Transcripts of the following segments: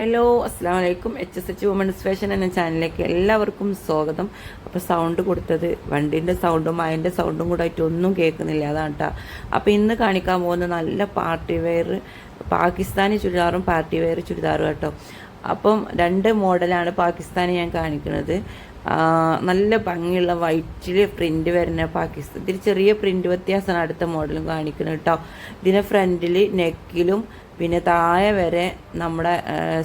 Hello അസ്സാം വലൈക്കും H S H women's fashion എന്ന ചാനലിലേക്ക് എല്ലാവർക്കും സ്വാഗതം. അപ്പോൾ സൗണ്ട് കൊടുത്തത് വണ്ടിന്റെ സൗണ്ടും അതിന്റെ സൗണ്ടും കൂടെ ഒന്നും കേൾക്കുന്നില്ല. അതാണ് കേട്ടോ അപ്പോൾ ഇന്ന് കാണിക്കാൻ പോകുന്ന നല്ല പാർട്ടി വെയർ പാകിസ്ഥാനി ചുരിദാറും പാർട്ടി വെയർ ചുരിദാറും കേട്ടോ അപ്പം രണ്ട് മോഡലാണ് പാകിസ്ഥാനി ഞാൻ കാണിക്കുന്നത്. നല്ല ഭംഗിയുള്ള വൈറ്റിൽ പ്രിന്റ് വരുന്ന പാകിസ്ഥാൻ ഇതിൽ ചെറിയ പ്രിന്റ് വ്യത്യാസമാണ് അടുത്ത മോഡലും കാണിക്കുന്നത് കേട്ടോ ഇതിന്റെ ഫ്രണ്ടിൽ നെക്കിലും പിന്നെ താഴെ വരെ നമ്മുടെ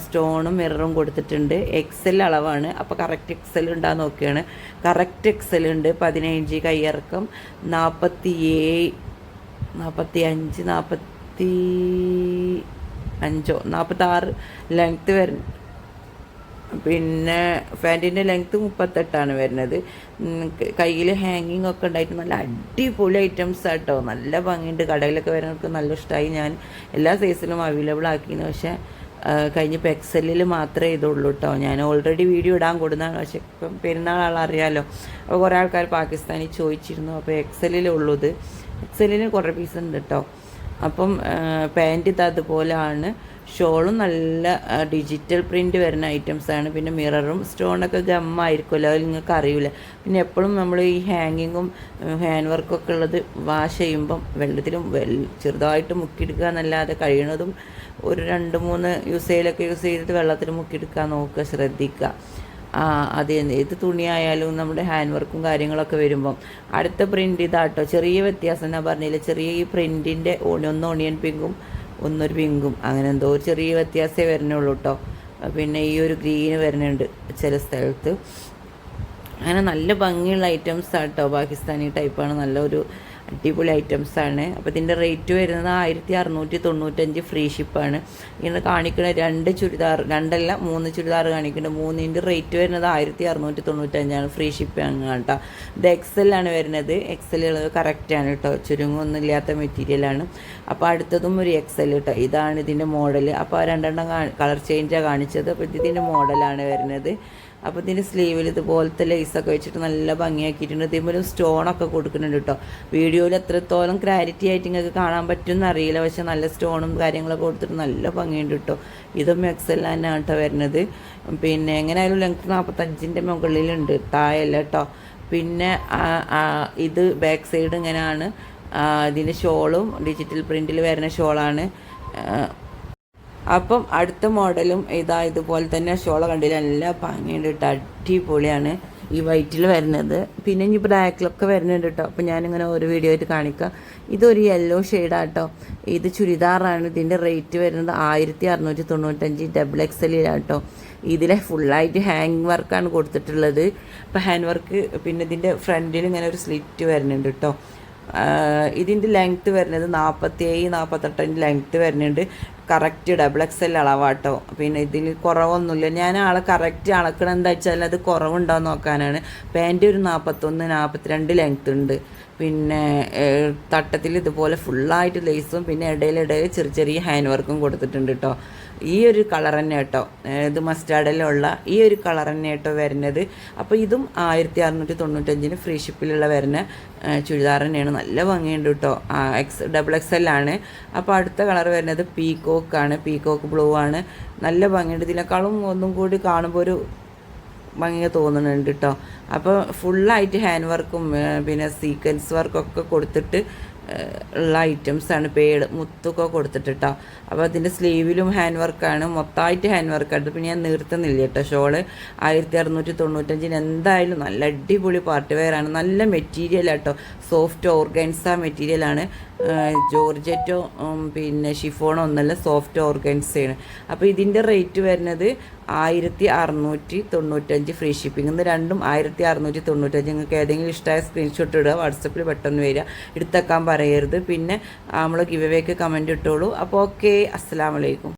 സ്റ്റോണും മിററും കൊടുത്തിട്ടുണ്ട്. എക്സൽ അളവാണ്. അപ്പോൾ കറക്റ്റ് എക്സൽ ഉണ്ടാകുന്ന നോക്കുകയാണ് കറക്റ്റ് എക്സൽ ഉണ്ട് പതിനഞ്ച് കയ്യിറക്കം നാൽപ്പത്തി ഏഴ് നാൽപ്പത്തി അഞ്ച് നാൽപ്പത്തി അഞ്ചോ നാൽപ്പത്താറ് ലെങ്ത്ത് വരുന്നത് പിന്നെ പാന്റിന്റെ ലെങ്ത്ത് മുപ്പത്തെട്ടാണ് വരുന്നത്. കയ്യിൽ ഹാങ്ങിങ് ഒക്കെ ഉണ്ടായിട്ട് നല്ല അടിപൊളി ഐറ്റംസ് ആട്ടോ. നല്ല ഭംഗിയുണ്ട്. കടയിലൊക്കെ വരുന്നവർക്ക് നല്ല ഇഷ്ടമായി ഞാൻ എല്ലാ സൈസിലും അവൈലബിൾ ആക്കിയിരുന്നു പക്ഷേ കഴിഞ്ഞ ഇപ്പോൾ എക്സലിൽ മാത്രമേ ഇതുള്ളൂ കേട്ടോ ഞാൻ ഓൾറെഡി വീഡിയോ ഇടാൻ കൊടുക്കുന്നതാണ് പക്ഷേ ഇപ്പം പെരുന്നാൾ ആളറിയാലോ അപ്പോൾ കുറേ ആൾക്കാർ പാകിസ്ഥാനിൽ ചോദിച്ചിരുന്നു. അപ്പോൾ എക്സലിലേ ഉള്ളൂ ഇത് എക്സലിന് കുറേ പീസ് ഉണ്ട് കേട്ടോ അപ്പം പാന്റ് ഇത് അതുപോലെയാണ് ഷോളും നല്ല ഡിജിറ്റൽ പ്രിന്റ് വരുന്ന ഐറ്റംസ് ആണ്. പിന്നെ മിററും സ്റ്റോണൊക്കെ ഗമ്മായിരിക്കുമല്ലോ. അത് നിങ്ങൾക്ക് അറിയില്ല പിന്നെ എപ്പോഴും നമ്മൾ ഈ ഹാങ്ങിങ്ങും ഹാൻഡ് വർക്കൊക്കെ ഉള്ളത് വാഷ് ചെയ്യുമ്പം വെള്ളത്തിലും ചെറുതായിട്ട് മുക്കിയെടുക്കുക എന്നല്ലാതെ കഴിയണതും ഒരു രണ്ട് മൂന്ന് യൂസ് ചെയ്യലൊക്കെ യൂസ് ചെയ്തിട്ട് വെള്ളത്തിൽ മുക്കിയെടുക്കാൻ നോക്കുക ശ്രദ്ധിക്കുക. അത്. ഏത് തുണിയായാലും നമ്മുടെ ഹാൻഡ് വർക്കും കാര്യങ്ങളൊക്കെ വരുമ്പം അടുത്ത പ്രിന്റ് ഇതാട്ടോ. ചെറിയ വ്യത്യാസം ഞാൻ പറഞ്ഞില്ല? ചെറിയ ഈ പ്രിന്റിന്റെ ഒന്ന് ഓണിയൻ പിങ്കും ഒന്നൊരു പിങ്കും അങ്ങനെ എന്തോ ഒരു ചെറിയ വ്യത്യാസമേ വരുന്നുള്ളൂ കേട്ടോ പിന്നെ ഈ ഒരു ഗ്രീന് വരുന്നുണ്ട് ചില സ്ഥലത്ത്. അങ്ങനെ നല്ല ഭംഗിയുള്ള ഐറ്റംസ് ആട്ടോ. പാകിസ്ഥാനി ടൈപ്പാണ് നല്ലൊരു അടിപൊളി ഐറ്റംസാണ് അപ്പോൾ ഇതിന്റെ റേറ്റ് വരുന്നത് ആയിരത്തി അറുന്നൂറ്റി തൊണ്ണൂറ്റഞ്ച് ഫ്രീ ഷിപ്പാണ് ഇങ്ങനെ കാണിക്കുന്ന രണ്ട് ചുരിദാർ രണ്ടല്ല മൂന്ന് ചുരിദാർ കാണിക്കുന്നുണ്ട് മൂന്നിന്റെ റേറ്റ് വരുന്നത് ആയിരത്തി അറുന്നൂറ്റി തൊണ്ണൂറ്റഞ്ചാണ് ഫ്രീ ഷിപ്പ് ആണ് കേട്ടോ. ഇത് എക്സലാണ് വരുന്നത്. എക്സലുള്ളത് കറക്റ്റാണ് കേട്ടോ. ചുരുങ്ങൊന്നും ഇല്ലാത്ത മെറ്റീരിയലാണ് അപ്പോൾ അടുത്തതും ഒരു എക്സൽ കേട്ടോ. ഇതാണ് ഇതിന്റെ മോഡൽ അപ്പോൾ രണ്ടെണ്ണം കളർ ചേഞ്ചാണ് കാണിച്ചത്. അപ്പോൾ ഇത് ഇതിന്റെ മോഡലാണ് വരുന്നത്. അപ്പോൾ ഇതിന്റെ സ്ലീവിൽ ഇതുപോലത്തെ ലേസൊക്കെ വെച്ചിട്ട് നല്ല ഭംഗിയാക്കിയിട്ടുണ്ട്. ഇതേപോലെ സ്റ്റോണൊക്കെ കൊടുക്കുന്നുണ്ട് കേട്ടോ വീഡിയോയിൽ എത്രത്തോളം ക്ലാരിറ്റി ആയിട്ട് നിങ്ങൾക്ക് കാണാൻ പറ്റുമെന്ന് അറിയില്ല. പക്ഷെ നല്ല സ്റ്റോണും കാര്യങ്ങളൊക്കെ കൊടുത്തിട്ട് നല്ല ഭംഗിയുണ്ട് കേട്ടോ ഇതും എക്സൽ തന്നെയാണ് കേട്ടോ വരുന്നത്. പിന്നെ എങ്ങനെയായാലും ലെങ്ത് നാൽപ്പത്തഞ്ചിന്റെ മുകളിലുണ്ട്. താഴല്ല കേട്ടോ പിന്നെ ഇത് ബാക്ക് സൈഡ് ഇങ്ങനെയാണ് ഇതിന്റെ ഷോളും ഡിജിറ്റൽ പ്രിന്റിൽ വരുന്ന ഷോളാണ് അപ്പം അടുത്ത മോഡലും ഇതാ ഇതുപോലെ തന്നെ ഷോള കണ്ടില്ല? നല്ല ഭംഗിയുണ്ട് കേട്ടോ അടിപൊളിയാണ് ഈ വൈറ്റിൽ വരുന്നത്. പിന്നെ ഇനി ബ്ലാക്കിലൊക്കെ വരുന്നുണ്ട് കേട്ടോ അപ്പം ഞാനിങ്ങനെ ഒരു വീഡിയോ ആയിട്ട് കാണിക്കാം. ഇതൊരു യെല്ലോ ഷെയ്ഡാണ് കേട്ടോ ഇത് ചുരിദാറാണ്. ഇതിന്റെ റേറ്റ് വരുന്നത് ആയിരത്തി അറുന്നൂറ്റി തൊണ്ണൂറ്റഞ്ച് ഡബിൾ എക്സലിലാണ് കേട്ടോ ഇതിലെ ഫുള്ളായിട്ട് ഹാങ് വർക്കാണ് കൊടുത്തിട്ടുള്ളത്. ഇപ്പം ഹാൻഡ് വർക്ക് പിന്നെ ഇതിന്റെ ഫ്രണ്ടിൽ ഇങ്ങനെ ഒരു സ്ലിറ്റ് വരുന്നുണ്ട് കേട്ടോ ഇതിന്റെ ലെങ്ത്ത് വരുന്നത് നാൽപ്പത്തി ഏഴ് നാൽപ്പത്തെട്ടിന്റെ ലെങ്ത്ത് വരുന്നുണ്ട്. കറക്റ്റ് ഡബിൾ എക്സ് എൽ അളവാട്ടോ. പിന്നെ ഇതിൽ കുറവൊന്നുമില്ല. ഞാൻ ആളെ കറക്റ്റ് അളക്കണം എന്താ വെച്ചാൽ അത് കുറവുണ്ടോ നോക്കാനാണ്. പാന്റ് ഒരു നാൽപ്പത്തൊന്ന് നാൽപ്പത്തിരണ്ട് ലെങ്ത്ത് ഉണ്ട്. പിന്നെ തട്ടത്തിൽ ഇതുപോലെ ഫുള്ളായിട്ട് ലേസും പിന്നെ ഇടയിലിടയിൽ ചെറിയ ചെറിയ ഹാൻഡ് വർക്കും കൊടുത്തിട്ടുണ്ട് കേട്ടോ ഈ ഒരു കളർ തന്നെ കേട്ടോ ഇത് മസ്റ്റാർഡിലുള്ള ഈ ഒരു കളർ തന്നെ കേട്ടോ വരുന്നത്. അപ്പോൾ ഇതും ആയിരത്തി അറുന്നൂറ്റി തൊണ്ണൂറ്റഞ്ചിന് ഫ്രീ ഷിപ്പിലുള്ള വരുന്ന ചുരിദാർ തന്നെയാണ്. നല്ല ഭംഗിയുണ്ട് കേട്ടോ എക്സ് ഡബിൾ എക്സ് എൽ ആണ്. അപ്പോൾ അടുത്ത കളർ വരുന്നത് പീകോക്ക് ആണ്. പീകോക്ക് ബ്ലൂ ആണ്. നല്ല ഭംഗിയുണ്ട്. ഇതിനേക്കാളും ഒന്നും കൂടി കാണുമ്പോൾ ഒരു ഭംഗി തോന്നുന്നുണ്ട് കേട്ടോ അപ്പോൾ ഫുള്ളായിട്ട് ഹാൻഡ് വർക്കും പിന്നെ സീക്വൻസ് വർക്കൊക്കെ കൊടുത്തിട്ട് ഉള്ള ഐറ്റംസാണ് പേട് മുത്തൊക്കെ കൊടുത്തിട്ട് കേട്ടോ അപ്പോൾ അതിന്റെ സ്ലീവിലും ഹാൻഡ് വർക്കാണ് മൊത്തമായിട്ട് ഹാൻഡ് വർക്കാണ് പിന്നെ ഞാൻ നിർത്തുന്നില്ല കേട്ടോ ഷോൾ. ആയിരത്തി അറുന്നൂറ്റി തൊണ്ണൂറ്റഞ്ചിന് എന്തായാലും നല്ല അടിപൊളി പാർട്ടി വെയറാണ് നല്ല മെറ്റീരിയലാണ് കേട്ടോ സോഫ്റ്റ് ഓർഗൻസ മെറ്റീരിയലാണ് ജോർജറ്റോ പിന്നെ ഷിഫോണോ ഒന്നല്ല സോഫ്റ്റ് ഓർഗൻസയാണ് അപ്പോൾ ഇതിന്റെ റേറ്റ് വരുന്നത് ആയിരത്തി അറുന്നൂറ്റി തൊണ്ണൂറ്റഞ്ച് ഫ്രീ ഷിപ്പിംഗ്. ഇന്ന് രണ്ടും ആയിരത്തി അറുന്നൂറ്റി തൊണ്ണൂറ്റഞ്ച് നിങ്ങൾക്ക് ഏതെങ്കിലും ഇഷ്ടമായ സ്ക്രീൻഷോട്ട് ഇടുക വാട്സപ്പിൽ പെട്ടെന്ന് വരിക. എടുത്തേക്കാൻ പറയരുത്. പിന്നെ നമ്മൾ ഗിവ് അവേക്ക് കമന്റ് ഇട്ടോളൂ. അപ്പോൾ ഓക്കെ അസ്സാം വലൈക്കും